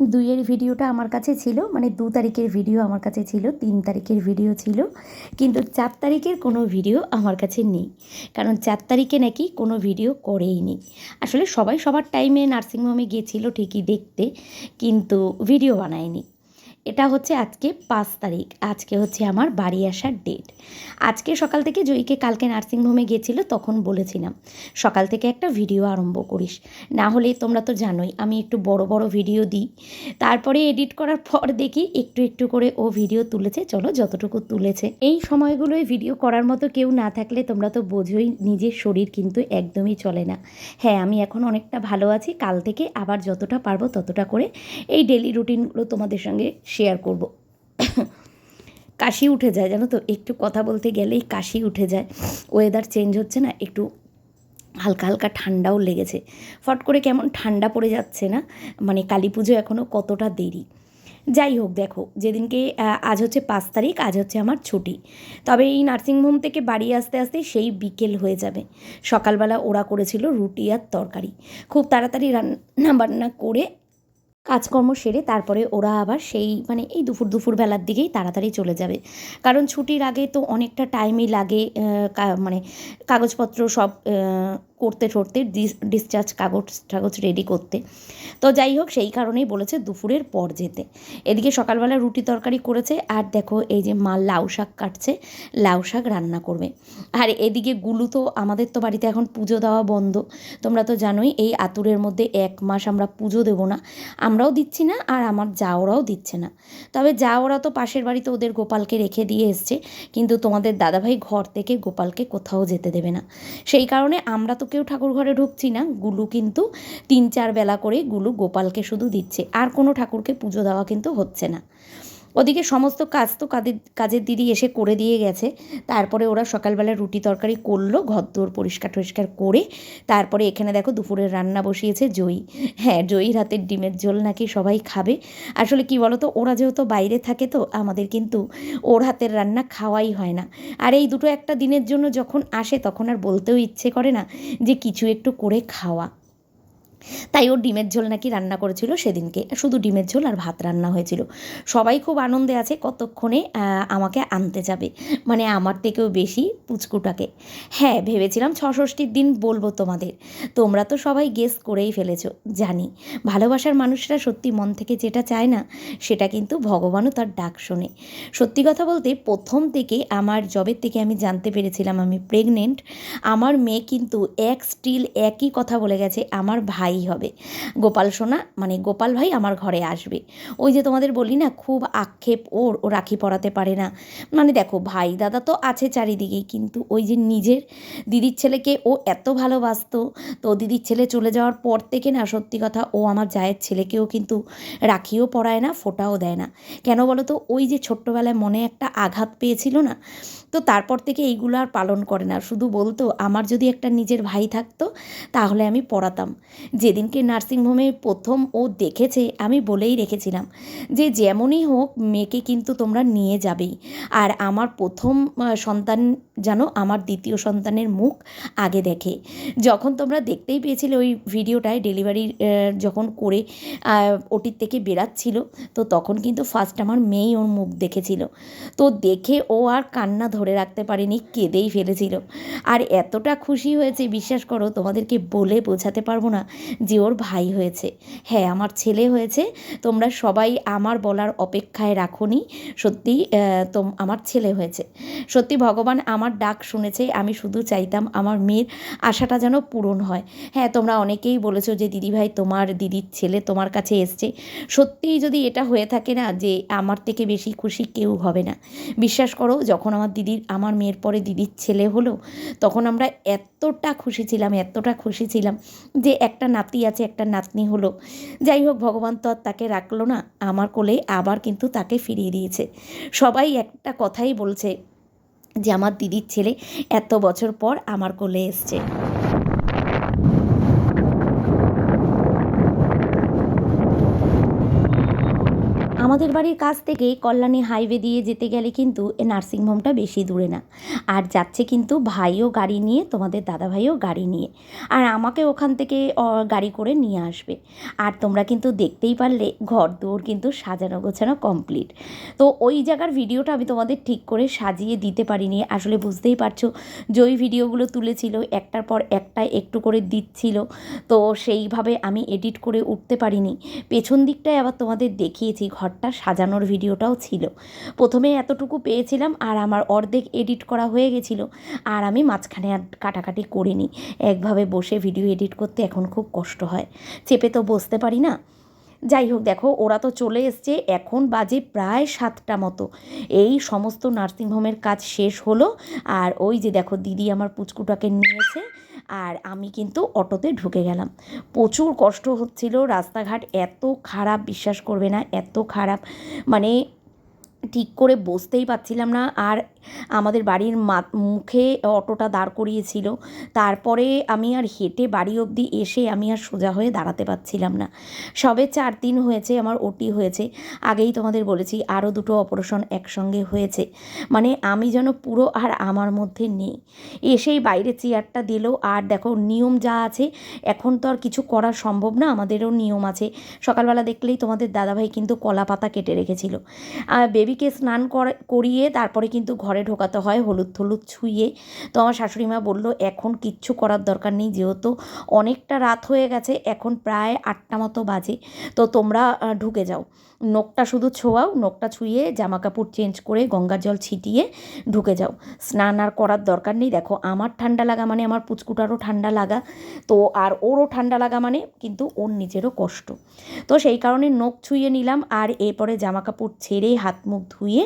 দুইয়ের ভিডিওটা আমার কাছে ছিল মানে দু তারিখের ভিডিও আমার কাছে ছিল, তিন তারিখের ভিডিও ছিল, কিন্তু চার তারিখের কোনো ভিডিও আমার কাছে নেই, কারণ চার তারিখে নাকি কোনো ভিডিও করেই নি আসলে সবাই সবার টাইমে নার্সিংহোমে গিয়েছিল ঠিকই দেখতে, কিন্তু ভিডিও বানায়নি। এটা হচ্ছে আজকে পাঁচ তারিখ। আজকে হচ্ছে আমার বাড়ি আসার ডেট আজকে সকাল থেকে জয়ীকে কালকে নার্সিংহোমে গিয়েছিল, তখন বলেছিলাম, সকাল থেকে একটা ভিডিও আরম্ভ করিস। না হলে তোমরা তো জানোই, আমি একটু বড় বড় ভিডিও দিই। তারপরে এডিট করার পর দেখি একটু একটু করে ও ভিডিও তুলেছে। চলো, যতটুকু তুলেছে। এই সময়গুলোয় ভিডিও করার মতো কেউ না থাকলে তোমরা তো বোঝোই, নিজের শরীর কিন্তু একদমই চলে না। হ্যাঁ আমি এখন অনেকটা ভালো আছি, কাল থেকে আবার যতটা পারব ততটা করে এই ডেলি রুটিনগুলো তোমাদের সঙ্গে শেয়ার করব। কাশি উঠে যায়, জানো তো? একটু কথা বলতে গেলেই কাশি উঠে যায়। ওয়েদার চেঞ্জ হচ্ছে না, একটু হালকা হালকা ঠান্ডাও লেগেছে। ফট করে কেমন ঠান্ডা পড়ে যাচ্ছে না? মানে কালী পুজো এখনও কতটা দেরি? যাই হোক, দেখো, যেদিনকে আজ হচ্ছে পাঁচ তারিখ, আজ হচ্ছে আমার ছুটি। তবে এই নার্সিংহোম থেকে বাড়ি আসতে আসতে সেই বিকেল হয়ে যাবে। সকালবেলা ওরা করেছিল রুটি আর তরকারি। খুব তাড়াতাড়ি রান্না বান্না করে কাজকর্ম সেরে তারপরে ওরা আবার সেই মানে এই দুপুর দুপুর বেলার দিকেই তাড়াতাড়ি চলে যাবে। কারণ ছুটির আগে তো অনেকটা টাইমই লাগে মানে কাগজপত্র সব করতে ঠরতে ডিসচার্জ কাগজ টাগজ রেডি করতে। তো যাই হোক, সেই কারণেই বলেছে দুপুরের পর যেতে। এদিকে সকালবেলা রুটি তরকারি করেছে, আর দেখো এই যে মা লাউ শাক কাটছে, লাউ শাক রান্না করবে। আর এদিকে গুলু তো, আমাদের তো বাড়িতে এখন পুজো দেওয়া বন্ধ। তোমরা তো জানোই, এই আতুরের মধ্যে এক মাস আমরা পুজো দেবো না। আমরাও দিচ্ছি না, আর আমার যাওরাও দিচ্ছে না। তবে যাওরা তো পাশের বাড়িতে ওদের গোপালকে রেখে দিয়ে এসছে, কিন্তু তোমাদের দাদাভাই ঘর থেকে গোপালকে কোথাও যেতে দেবে না। সেই কারণে আমরা তো কেউ ঠাকুর ঘরে ঢুকছি না, গুলু কিন্তু তিন চার বেলা করে গুলু গোপালকে শুধু দিচ্ছে। আর কোনো ঠাকুরকে পুজো দেওয়া কিন্তু হচ্ছে না। ওদিকে সমস্ত কাজ তো কাদের, কাজের দিদি এসে করে দিয়ে গেছে। তারপরে ওরা সকালবেলা রুটি তরকারি করল ঘর ঘরদোর পরিষ্কার টরিষ্কার করে। তারপরে এখানে দেখো দুপুরের রান্না বসিয়েছে জয়ী। হ্যাঁ জয়ীর হাতের ডিমের ঝোল নাকি সবাই খাবে। আসলে কি বলো তো ওরা যেহেতু বাইরে থাকে তো, আমাদের কিন্তু ওর হাতের রান্না খাওয়াই হয় না। আর এই দুটো একটা দিনের জন্য যখন আসে, তখন আর বলতেও ইচ্ছে করে না যে কিছু একটু করে খাওয়া। তাই ওর ডিমের ঝোল নাকি রান্না করেছিল সেদিনকে। শুধু ডিমের ঝোল আর ভাত রান্না হয়েছিল। সবাই খুব আনন্দে আছে কতক্ষণে আমাকে আনতে যাবে। মানে আমার থেকেও বেশি পুচকুটাকে। হ্যাঁ ভেবেছিলাম ছষষ্ঠীর দিন বলব তোমাদের। তোমরা তো সবাই গেস করেই ফেলেছো, জানি। ভালোবাসার মানুষরা সত্যি মন থেকে যেটা চায় না, সেটা কিন্তু ভগবানও তার ডাক শোনে। সত্যি কথা বলতে প্রথম থেকে আমার জবের থেকে আমি জানতে পেরেছিলাম আমি প্রেগনেন্ট আমার মেয়ে কিন্তু এক স্টিল একই কথা বলে গেছে। আমার ভাই হবে। গোপাল সোনা মানে গোপাল ভাই আমার ঘরে আসবে। ওই যে তোমাদের বলি না, খুব আক্ষেপ ওর, ও রাখি পড়াতে পারে না। মানে দেখো, ভাই দাদা তো আছে চারিদিকেই কিন্তু ওই যে নিজের দিদির ছেলেকে ও এত ভালোবাসতো, তো দিদির ছেলে চলে যাওয়ার পর থেকে না, সত্যি কথা, ও আমার জায়ের ছেলেকেও কিন্তু রাখিও পরায় না, ফোটাও দেয় না। কেন বলো তো ওই যে ছোট্টবেলায় মনে একটা আঘাত পেয়েছিল না, তো তারপর থেকে এইগুলো আর পালন করে না। শুধু বলতো, আমার যদি একটা নিজের ভাই থাকতো, তাহলে আমি পড়াতাম যেদিনকে নার্সিংহোমে প্রথম ও দেখেছে, আমি বলেই রেখেছিলাম যে যেমনই হোক মেয়েকে কিন্তু তোমরা নিয়ে যাবেই। আর আমার প্রথম সন্তান যেন আমার দ্বিতীয় সন্তানের মুখ আগে দেখে। যখন তোমরা দেখতেই পেয়েছিলে ওই ভিডিওটায় ডেলিভারি যখন করে ওটির থেকে বেরাচ্ছিল, তো তখন কিন্তু ফার্স্ট আমার মেয়েই ওর মুখ দেখেছিল। তো দেখে ও আর কান্না ধরে রাখতে পারেনি, কেঁদেই ফেলেছিল। আর এতটা খুশি হয়েছে, বিশ্বাস করো, তোমাদেরকে বলে বোঝাতে পারব না যে ওর ভাই হয়েছে। হ্যাঁ আমার ছেলে হয়েছে। তোমরা সবাই আমার বলার অপেক্ষায় রাখোনি। সত্যি তোম, আমার ছেলে হয়েছে। সত্যি ভগবান আমার ডাক শুনেছে, আমি শুধু চাইতাম আমার মেয়ের আশাটা যেন পূরণ হয়। হ্যাঁ তোমরা অনেকেই বলেছ যে, দিদিভাই, তোমার দিদির ছেলে তোমার কাছে এসছে। সত্যিই যদি এটা হয়ে থাকে না যে, আমার থেকে বেশি খুশি কেউ হবে না। বিশ্বাস করো, যখন আমার দিদির, আমার মেয়ের পরে দিদির ছেলে হলো, তখন আমরা এতটা খুশি ছিলাম, এতটা খুশি ছিলাম যে, একটা নাতি আছে, একটা নাতনি হলো। যাই হোক, ভগবান তো আর তাকে রাখল না। আমার কোলে আবার কিন্তু তাকে ফিরিয়ে দিয়েছে। সবাই একটা কথাই বলছে যে, আমার দিদির ছেলে এত বছর পর আমার কোলে এসছে। আমাদের বাড়ির কাছ থেকে কল্যাণী হাইওয়ে দিয়ে যেতে গেলে কিন্তু এ নার্সিংহোমটা বেশি দূরে না। আর যাচ্ছে কিন্তু ভাইও গাড়ি নিয়ে, তোমাদের দাদা ভাইও গাড়ি নিয়ে। আর আমাকে ওখান থেকে গাড়ি করে নিয়ে আসবে। আর তোমরা কিন্তু দেখতেই পারলে ঘর দৌড় কিন্তু সাজানো গোছানো কমপ্লিট। তো ওই জায়গার ভিডিওটা আমি তোমাদের ঠিক করে সাজিয়ে দিতে পারিনি। আসলে বুঝতেই পারছ যে ওই ভিডিওগুলো তুলেছিল, একটার পর একটা একটু করে দিচ্ছিল। তো সেইভাবে আমি এডিট করে উঠতে পারিনি। পেছন দিকটায় আবার তোমাদের দেখিয়েছি, ঘরটা সাজানোর ভিডিওটাও ছিল। প্রথমে এতটুকু পেয়েছিলাম আর আমার অর্ধেক এডিট করা হয়ে গেছিল আর আমি মাঝখানে আর কাটাকাটি করিনি। একভাবে বসে ভিডিও এডিট করতে এখন খুব কষ্ট হয়। চেপে তো বসতে পারি না। যাই হোক, দেখো, ওরা তো চলে এসছে। এখন বাজে প্রায় সাতটা মতো। এই সমস্ত নার্সিংহোমের কাজ শেষ হলো। আর ওই যে দেখো, দিদি আমার পুচকুটাকে নিয়েছে। আর আমি কিন্তু অটোতে ঢুকে গেলাম। প্রচুর কষ্ট হচ্ছিল, রাস্তাঘাট এত খারাপ, বিশ্বাস করবে না, এত খারাপ। মানে ঠিক করে বসতেই পারছিলাম না। আর আমাদের বাড়ির মা মুখে অটোটা দাঁড় করিয়েছিল। তারপরে আমি আর হেঁটে বাড়ি অবধি এসে আমি আর সোজা হয়ে দাঁড়াতে পারছিলাম না। সবে চার দিন হয়েছে, আমার ওটি হয়েছে। আগেই তোমাদের বলেছি, আরও দুটো অপারেশন একসঙ্গে হয়েছে। মানে আমি যেন পুরো আর আমার মধ্যে নেই। এসেই বাইরে চেয়ারটা দিল। আর দেখো, নিয়ম যা আছে, এখন তো আর কিছু করা সম্ভব না। আমাদেরও নিয়ম আছে। সকালবেলা দেখলেই তোমাদের দাদাভাই কিন্তু কলা পাতা কেটে রেখেছিল। আর বেবিকে স্নান করা- করিয়ে তারপরে কিন্তু ঘরে ঢোকাতে হয় হলুদ হলুদ ছুঁয়ে। তো আমার শাশুড়ি মা বলল, এখন কিচ্ছু করার দরকার নেই, যেহেতু অনেকটা রাত হয়ে গেছে, এখন প্রায় আটটা মতো বাজে। তো তোমরা ঢুকে যাও। নখটা শুধু ছোঁয়াও, নখটা ছুঁয়ে জামা কাপড় চেঞ্জ করে গঙ্গার জল ছিটিয়ে ঢুকে যাও। স্নান আর করার দরকার নেই। দেখো, আমার ঠান্ডা লাগা মানে আমার পুচকুটারও ঠান্ডা লাগা। তো আর ওরও ঠান্ডা লাগা মানে কিন্তু ওর নিজেরও কষ্ট। তো সেই কারণে নখ ছুঁয়ে নিলাম আর এরপরে জামা কাপড় ছেড়ে হাত মুখ ধুয়ে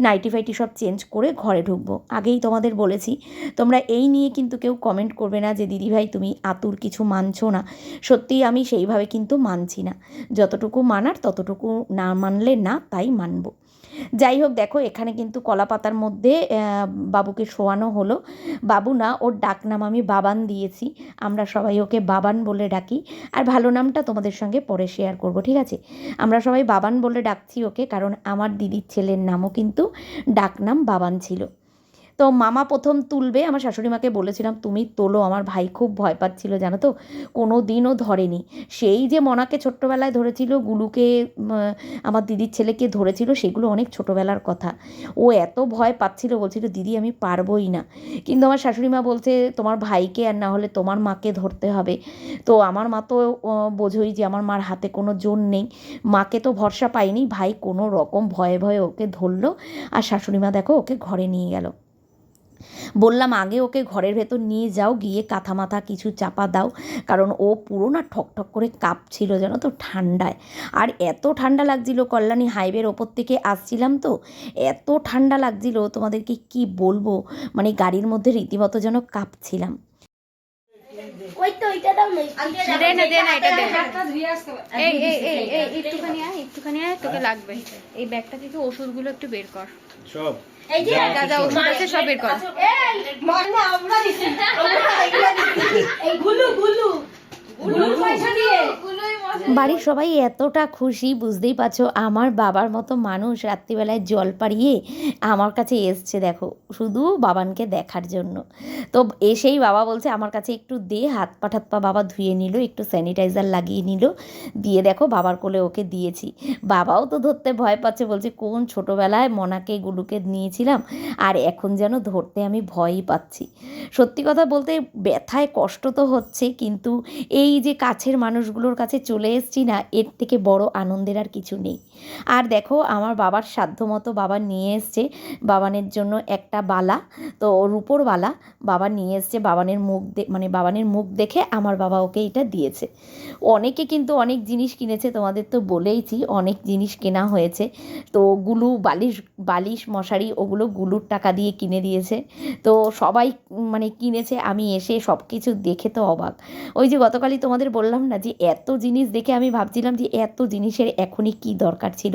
নাইটি ফাইটি সব চেঞ্জ করে ঘরে ঢুকবো। আগেই তোমাদের বলেছি, তোমরা এই নিয়ে কিন্তু কেউ কমেন্ট করবে না যে দিদিভাই তুমি আতুর কিছু মানছো না। সত্যিই আমি সেইভাবে কিন্তু মানছি না। যতটুকু মানার ততটুকু না মানলে না, তাই মানবো। যাই হোক দেখো, এখানে কিন্তু কলাপাতার মধ্যে বাবুকে শোয়ানো হলো। বাবু না, ওর ডাকনাম আমি বাবান দিয়েছি। আমরা সবাই ওকে বাবান বলে ডাকি। আর ভালো নামটা তোমাদের সঙ্গে পরে শেয়ার করব, ঠিক আছে? আমরা সবাই বাবান বলে ডাকছি ওকে, কারণ আমার দিদির ছেলের নামও কিন্তু ডাকনাম বাবান ছিল। তো মামা প্রথম তুলবে, আমার শাশুড়ি মাকে বলেছিলাম, তুমি তোলো, আমার ভাই খুব ভয় পাচ্ছিল, জানো তো? কোনো দিনও ধরেনি। সেই যে মনাকে ছোট্টবেলায় ধরেছিল, গুলুকে আমার দিদির ছেলেকে ধরেছিল, সেগুলো অনেক ছোটোবেলার কথা। ও এত ভয় পাচ্ছিল, বলছিল, দিদি, আমি পারবোই না। কিন্তু আমার শাশুড়ি মা বলছে, তোমার ভাইকে আর না হলে তোমার মাকে ধরতে হবে। তো আমার মা তো বোঝোই যে আমার মার হাতে কোনো জোর নেই। মাকে তো ভরসা পাইনি, ভাই কোনো রকম ভয়ে ভয়ে ওকে ধরলো, আর শাশুড়ি মা দেখো, ওকে ঘরে নিয়ে গেল। বললাম, আগে ওকে ঘরের ভেতর নিয়ে যাও, গিয়ে কাঁথা মাথা কিছু চাপা দাও। কারণ ও পুরো না ঠক ঠক করে কাঁপছিল যেন তো ঠান্ডায়। আর এত ঠান্ডা লাগছিল কল্যাণী হাইওয়ের ওপর থেকে আসছিলাম তো, এত ঠান্ডা লাগছিল তোমাদেরকে কি বলব? মানে গাড়ির মধ্যে রীতিমতো যেন কাঁপছিলাম। ওই তো ওইটা দাও না দে না দে না এটা দে। এই এই এই এই একটুখানি আয় একটুখানি আয় তোকে লাগবে। এই ব্যাগটা থেকে ওষুধগুলো একটু বের কর। সব। এই যে যা যা ওষুধ আছে সব বের কর। এই মানে আমরা দিছি। আমরা এগুলা দিছি। এই গুলু গুলু। গুলু। পয়সা দিয়ে। বাড়ির সবাই এতটা খুশি, বুঝতেই পারছ? আমার বাবার মতো মানুষ রাত্রিবেলায় জল পাড়িয়ে আমার কাছে এসছে, দেখো, শুধু বাবানকে দেখার জন্য। তো এসেই বাবা বলছে, আমার কাছে একটু দে, হাত পা ঠাত পা বাবা ধুয়ে নিল, একটু স্যানিটাইজার লাগিয়ে নিল, দিয়ে দেখো বাবার কোলে ওকে দিয়েছি। বাবাও তো ধরতে ভয় পাচ্ছে, বলছে, কোন ছোটোবেলায় মনাকে, গুলুকে নিয়েছিলাম, আর এখন যেন ধরতে আমি ভয়ই পাচ্ছি। সত্যি কথা বলতে, ব্যথায় কষ্ট তো হচ্ছে, কিন্তু এই যে কাছের মানুষগুলোর কাছে চলে এসেছি না এর থেকে বড় আনন্দের আর কিছু নেই। আর দেখো, আমার বাবার সাধ্যমতো বাবা নিয়ে এসছে। বাবানের জন্য একটা বালা, তো রূপোর বালা। বাবা নিয়ে এসছে, বাবানের মুখ মানে বাবানের মুখ দেখে আমার বাবা ওকে এটা দিয়েছে। অনেকে কিন্তু অনেক জিনিস কিনেছে, তোমাদের তো বলেইছি, অনেক জিনিস কেনা হয়েছে। তো গুলু, বালিশ বালিশ, মশারি, ওগুলো গুলুর টাকা দিয়ে কিনে দিয়েছে। তো সবাই মানে কিনেছে, আমি এসে সব কিছু দেখে তো অবাক। ওই যে গতকালই তোমাদের বললাম না যে, এত জিনিস দেখে আমি ভাবছিলাম যে, এত জিনিসের এখনই কি দরকার? ছিল।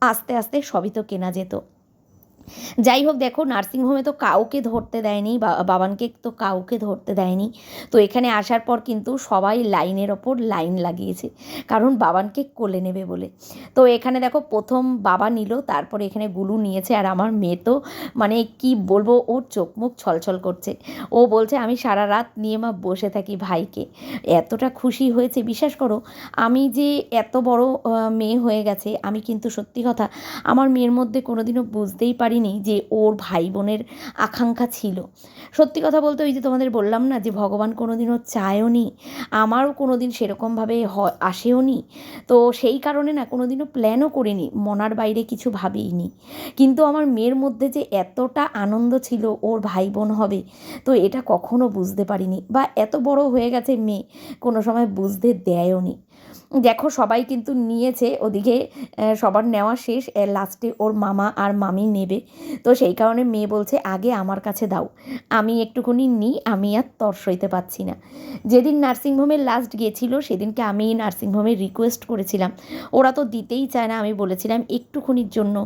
আস্তে আস্তে সবই তো কেনা যেত। যাই হোক দেখো, নার্সিংহোমে তো কাউকে ধরতে দেয়নি বাবানকে তো কাউকে ধরতে দেয়নি। তো এখানে আসার পর কিন্তু সবাই লাইনের ওপর লাইন লাগিয়েছে, কারণ বাবানকে কোলে নেবে বলে। তো এখানে দেখো, প্রথম বাবা নিল, তারপরে এখানে গুলু নিয়েছে, আর আমার মেয়ে তো মানে কি বলব, ওর চোখ মুখ ছলছল করছে। ও বলছে, আমি সারা রাত নিয়ে মা বসে থাকি ভাইকে। এতটা খুশি হয়েছে, বিশ্বাস করো, আমি যে এত বড় মেয়ে হয়ে গেছে, আমি কিন্তু সত্যি কথা, আমার মেয়ের মধ্যে কোনোদিনও বুঝতেই পারিনি যে ওর ভাই বোনের আকাঙ্ক্ষা ছিল। সত্যি কথা বলতে ওই যে তোমাদের বললাম না যে ভগবান কোনোদিনও চায়ও নি, আমারও কোনো দিন সেরকমভাবে আসেও নি। তো সেই কারণে না কোনোদিনও প্ল্যানও করিনি, মনার বাইরে কিছু ভাবিনি। কিন্তু আমার মেয়ের মধ্যে যে এতটা আনন্দ ছিল ওর ভাই বোন হবে, তো এটা কখনো বুঝতে পারিনি বা এত বড় হয়ে গেছে মেয়ে, কোনো সময় বুঝতে দেয়ও নি। দেখো, সবাই কিন্তু নিয়েছে, ওদিকে সবার নেওয়া শেষ লাস্টে ওর মামা আর মামি নেবে। তো সেই কারণে মেয়ে বলছে, আগে আমার কাছে দাও। আমি একটুখানি নিই, আমি আর তর সইতে পারছি না। যেদিন নার্সিংহোমে লাস্ট গিয়েছিল, সেদিনকে আমি নার্সিংহোমে রিকোয়েস্ট করেছিলাম। ওরা তো দিতেই চায় না, আমি বলেছিলাম, একটুখানির জন্য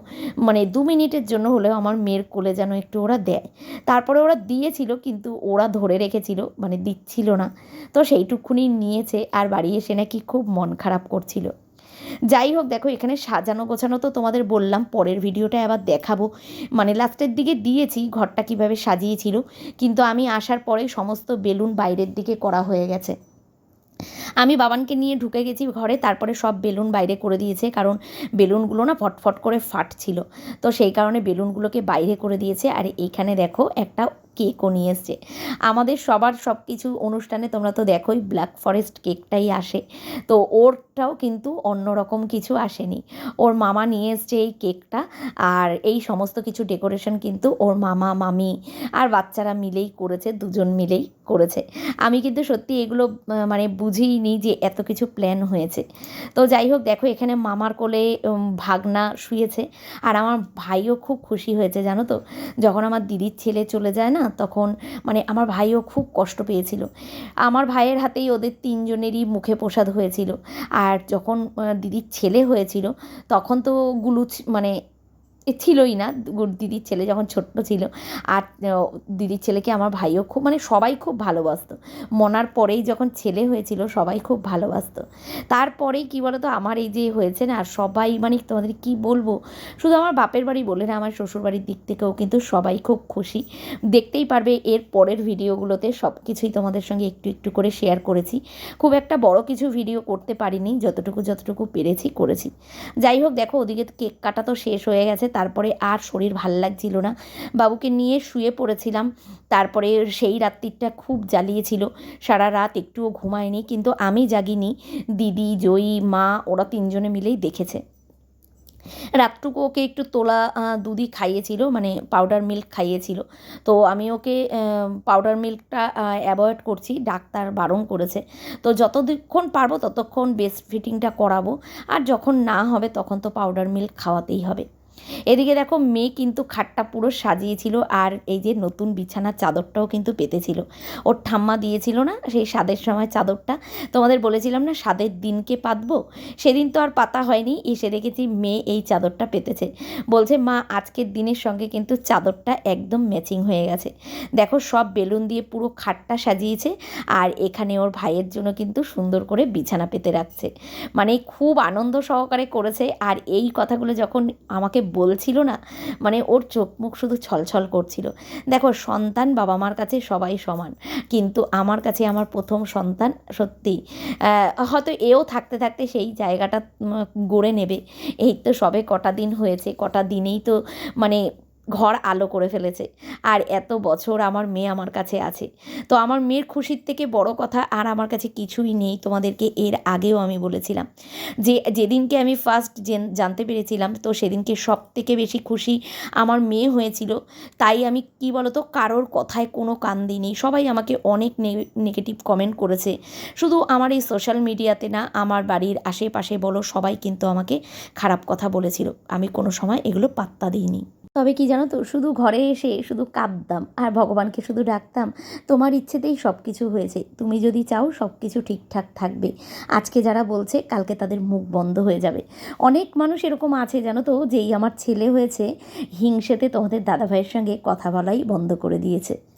মানে দু মিনিটের জন্য হলেও আমার মেয়ের কোলে যেন একটু ওরা দেয়। তারপরে ওরা দিয়েছিল, কিন্তু ওরা ধরে রেখেছিল মানে দিচ্ছিল না। তো সেইটুকুনি নিয়েছে, আর বাড়ি এসে নাকি খুব মন খারাপ করছিল। যাই হোক, দেখো, এখানে সাজানো গোছানো তো তোমাদের বললাম, পরের ভিডিওটা আবার দেখাবো। মানে লাস্টের দিকে দিয়েছি, ঘরটা কীভাবে সাজিয়েছিল, কিন্তু আমি আসার পরে সমস্ত বেলুন বাইরের দিকে করা হয়ে গেছে। আমি বাবানকে নিয়ে ঢুকে গেছি ঘরে, তারপরে সব বেলুন বাইরে করে দিয়েছে, কারণ বেলুনগুলো না ফটফট করে ফাটছিল। তো সেই কারণে বেলুনগুলোকে বাইরে করে দিয়েছে, আর এইখানে দেখো একটা কেকও নিয়ে এসছে। আমাদের সবার সব কিছু অনুষ্ঠানে তোমরা তো দেখোই ব্ল্যাক ফরেস্ট কেকটাই আসে। তো ওরটাও কিন্তু অন্যরকম কিছু আসেনি। ওর মামা নিয়ে এসছে এই কেকটা আর এই সমস্ত কিছু ডেকোরেশন কিন্তু ওর মামা, মামি আর বাচ্চারা মিলেই করেছে, দুজন মিলেই করেছে। আমি কিন্তু সত্যি এগুলো মানে বুঝিনি যে এত কিছু প্ল্যান হয়েছে। তো যাই হোক, দেখো এখানে মামার কোলে ভাগনা শুয়েছে। আর আমার ভাইও খুব খুশি হয়েছে, জানো তো? যখন আমার দিদির ছেলে চলে যায় না তখন মানে আমার ভাইও খুব কষ্ট পেয়েছিল। আমার ভাইয়ের হাতেই ওদের তিনজনেরই মুখে প্রসাদ হয়েছিল। আর যখন দিদির ছেলে হয়েছিল, তখন তো গুলুচ মানে ছিলই না। দিদির ছেলে যখন ছোট্ট ছিল আর দিদির ছেলেকে আমার ভাইও খুব মানে সবাই খুব ভালোবাসতো। মনার পরেই যখন ছেলে হয়েছিল সবাই খুব ভালোবাসতো। তারপরেই কী বলতো, আমার এই যে হয়েছে না সবাই মানে তোমাদের কি বলব, শুধু আমার বাপের বাড়ি বলে না, আমার শ্বশুরবাড়ির দিক থেকেও কিন্তু সবাই খুব খুশি। দেখতেই পারবে এর পরের ভিডিওগুলোতে সব কিছুই তোমাদের সঙ্গে একটু একটু করে শেয়ার করেছি। খুব একটা বড় কিছু ভিডিও করতে পারিনি, যতটুকু যতটুকু পেরেছি করেছি। যাই হোক, দেখো, ওদিকে কেক কাটা তো শেষ হয়ে গেছে তারপরে আর শরীর ভালো লাগছিল না। বাবুকে নিয়ে শুয়ে পড়েছিলাম। তারপরে সেই রাত্রিটা খুব জ্বালিয়েছিল। সারা রাত একটুও ঘুমায়নি, কিন্তু আমি জাগিনি। দিদি, জয়ী, মা, ওরা তিনজনে মিলেই দেখেছে। রাতটুকু ওকে একটু তোলা দুধই খাইয়েছিল মানে পাউডার মিল্ক খাইয়েছিল। তো আমি ওকে পাউডার মিল্কটা অ্যাভয়েড করছি। ডাক্তার বারণ করেছে। তো যতক্ষণ পারব ততক্ষণ বেস্ট ফিটিংটা করাবো। আর যখন না হবে তখন তো পাউডার মিল্ক খাওয়াতেই হবে। এদিকে দেখো মেয়ে কিন্তু খাটটা পুরো সাজিয়েছিল আর এই যে নতুন বিছানার চাদরটাও কিন্তু পেতেছিল। ওর ঠাম্মা দিয়েছিল না সেই স্বাদের সময় চাদরটা। তোমাদের বলেছিলাম না স্বাদের দিনকে পাতবো? সেদিন তো আর পাতা হয়নি, এসে দেখেছি মেয়ে এই চাদরটা পেতেছে। বলছে, মা, আজকের দিনের সঙ্গে কিন্তু চাদরটা একদম ম্যাচিং হয়ে গেছে। দেখো সব বেলুন দিয়ে পুরো খাটটা সাজিয়েছে আর এখানে ওর ভাইয়ের জন্য কিন্তু সুন্দর করে বিছানা পেতে রাখছে। মানে খুব আনন্দ সহকারে করেছে আর এই কথাগুলো যখন আমাকে বলছিল না মানে ওর চোখ মুখ শুধু ছলছল করছিল। দেখো, সন্তান বাবা মার কাছে সবাই সমান, কিন্তু আমার কাছে আমার প্রথম সন্তান সত্যি হয়তো এও থাকতে থাকতে সেই জায়গাটা গড়ে নেবে। এই তো সবে কটা দিন হয়েছে, কটা দিনেই তো মানে ঘর আলো করে ফেলেছে। আর এত বছর আমার মেয়ে আমার কাছে আছে। তো আমার মেয়ের খুশির থেকে বড় কথা, আর আমার কাছে কিছুই নেই। তোমাদেরকে এর আগেও আমি বলেছিলাম যে, যেদিনকে আমি ফার্স্ট জানতে পেরেছিলাম, তো সেদিনকে সব থেকে বেশি খুশি আমার মেয়ে হয়েছিল। তাই আমি কি বলতো, কারোর কথায় কোনো কান দিইনি। সবাই আমাকে অনেক নেগেটিভ কমেন্ট করেছে। শুধু আমার এই সোশ্যাল মিডিয়াতে না, আমার বাড়ির আশেপাশে বলো, সবাই কিন্তু আমাকে খারাপ কথা বলেছিল। আমি কোনো সময় এগুলো পাত্তা দিইনি। তবে কি জানো তো, শুধু ঘরে এসে শুধু কাঁদতাম আর ভগবানকে শুধু ডাকতাম, তোমার ইচ্ছেতেই সব কিছু হয়েছে। তুমি যদি চাও সব কিছু ঠিকঠাক থাকবে। আজকে যারা বলছে, কালকে তাদের মুখ বন্ধ হয়ে যাবে। অনেক মানুষ এরকম আছে জানো তো, যেই আমার ছেলে হয়েছে, হিংসেতে তোমাদের দাদাভাইয়ের সঙ্গে কথা বলাই বন্ধ করে দিয়েছে।